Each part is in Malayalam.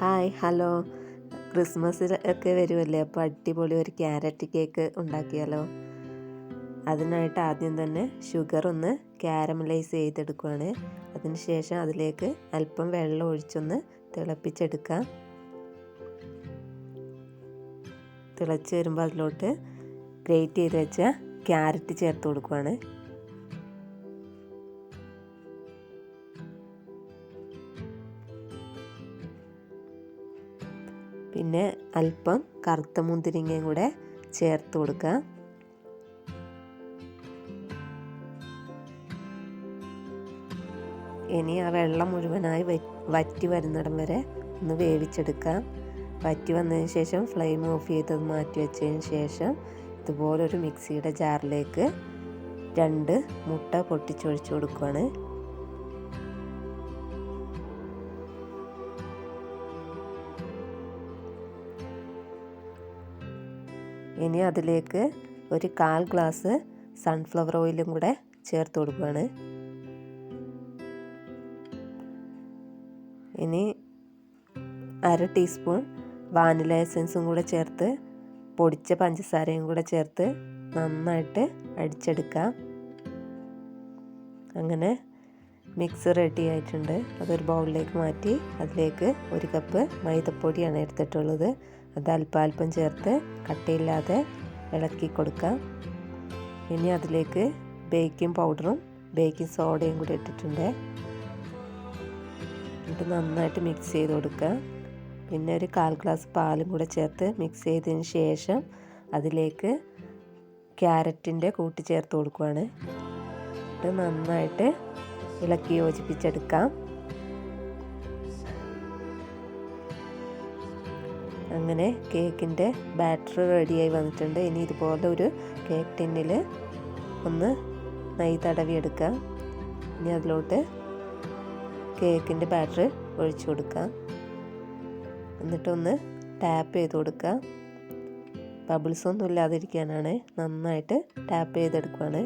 Hi hello. ക്രിസ്മസിൽ ഒക്കെ വരുമല്ലേ? അപ്പോൾ അടിപൊളി ഒരു ക്യാരറ്റ് കേക്ക് ഉണ്ടാക്കിയാലോ? അതിനായിട്ട് ആദ്യം തന്നെ ഷുഗർ ഒന്ന് ക്യാരമലൈസ് ചെയ്തെടുക്കുകയാണ് അതിനുശേഷം അതിലേക്ക് അല്പം വെള്ളം ഒഴിച്ചൊന്ന് തിളപ്പിച്ചെടുക്കാം. തിളച്ച് വരുമ്പോൾ അതിലോട്ട് ഗ്രേറ്റ് ചെയ്ത് വെച്ച ക്യാരറ്റ് ചേർത്ത് കൊടുക്കുകയാണ് പിന്നെ അല്പം കറുത്ത മുന്തിരിങ്ങയും കൂടെ ചേർത്ത് കൊടുക്കുക. ഇനി ആ വെള്ളം മുഴുവനായി വറ്റി വരുന്നിടം വരെ ഒന്ന് വേവിച്ചെടുക്കാം വറ്റി വന്നതിന് ശേഷം ഫ്ലെയിം ഓഫ് ചെയ്ത് മാറ്റി വെച്ചതിന് ശേഷം ഇതുപോലൊരു മിക്സിയുടെ ജാറിലേക്ക് രണ്ട് മുട്ട പൊട്ടിച്ചൊഴിച്ച് കൊടുക്കുകയാണ് ഇനി അതിലേക്ക് ഒരു കാൽ ഗ്ലാസ് സൺഫ്ലവർ ഓയിലും കൂടെ ചേർത്ത് കൊടുക്കുകയാണ്. ഇനി അര ടീസ്പൂൺ വാനില എസൻസും കൂടെ ചേർത്ത് പൊടിച്ച പഞ്ചസാരയും കൂടെ ചേർത്ത് നന്നായിട്ട് അടിച്ചെടുക്കാം അങ്ങനെ മിക്സ് റെഡി ആയിട്ടുണ്ട്. അതൊരു ബൗളിലേക്ക് മാറ്റി അതിലേക്ക് ഒരു കപ്പ് മൈദപ്പൊടിയാണ് എടുത്തിട്ടുള്ളത്. അത് അല്പാൽപ്പം ചേർത്ത് കട്ടയില്ലാതെ ഇളക്കി കൊടുക്കാം. ഇനി അതിലേക്ക് ബേക്കിംഗ് പൗഡറും ബേക്കിംഗ് സോഡയും കൂടി ഇട്ടിട്ടുണ്ട്. എന്നിട്ട് നന്നായിട്ട് മിക്സ് ചെയ്ത് കൊടുക്കുക പിന്നെ ഒരു കാൽ ഗ്ലാസ് പാലും കൂടെ ചേർത്ത് മിക്സ് ചെയ്തതിന് ശേഷം അതിലേക്ക് ക്യാരറ്റിന്റെ കൂട്ടി ചേർത്ത് കൊടുക്കുകയാണ് നന്നായിട്ട് ഇളക്കി യോജിപ്പിച്ചെടുക്കാം. അങ്ങനെ കേക്കിന്റെ ബാറ്റർ റെഡിയായി വന്നിട്ടുണ്ട്. ഇനി ഇതുപോലെ ഒരു കേക്ക് ടിന്നിൽ ഒന്ന് നെയ് തടവി എടുക്കാം ഇനി അതിലോട്ട് കേക്കിന്റെ ബാറ്റർ ഒഴിച്ചു കൊടുക്കാം. എന്നിട്ടൊന്ന് ടാപ്പ് ചെയ്ത് കൊടുക്കുക ബബിൾസ് ഒന്നും ഇല്ലാതിരിക്കാനാണ്. നന്നായിട്ട് ടാപ്പ് ചെയ്തെടുക്കുകയാണ്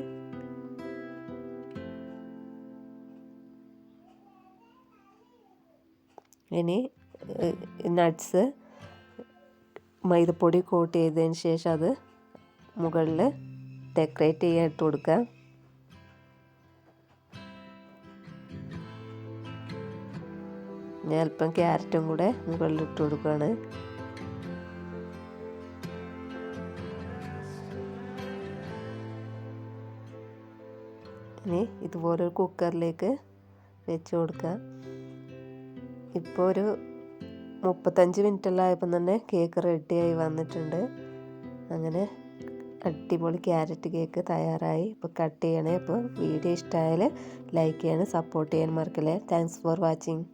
ഇനി നട്ട്സ് മൈദപ്പൊടി കോട്ട് ചെയ്തതിന് ശേഷം അത് മുകളിൽ ഡെക്കറേറ്റ് ചെയ്യാൻ ഇട്ട് കൊടുക്കുക. ഞാൻ അല്പം ക്യാരറ്റും കൂടെ മുകളിൽ ഇട്ട് കൊടുക്കുകയാണ്. ഇനി ഇതുപോലൊരു കുക്കറിലേക്ക് വെച്ച് കൊടുക്കുക. ഇപ്പോൾ ഒരു മുപ്പത്തഞ്ച് മിനിറ്റെല്ലാം തന്നെ കേക്ക് റെഡിയായി വന്നിട്ടുണ്ട്. അങ്ങനെ അടിപൊളി ക്യാരറ്റ് കേക്ക് തയ്യാറായി. ഇപ്പോൾ കട്ട് ചെയ്യണേ. അപ്പോൾ വീഡിയോ ഇഷ്ടമായാൽ ലൈക്ക് ചെയ്യാനും സപ്പോർട്ട് ചെയ്യാൻ മറക്കല്ലേ. Thanks for watching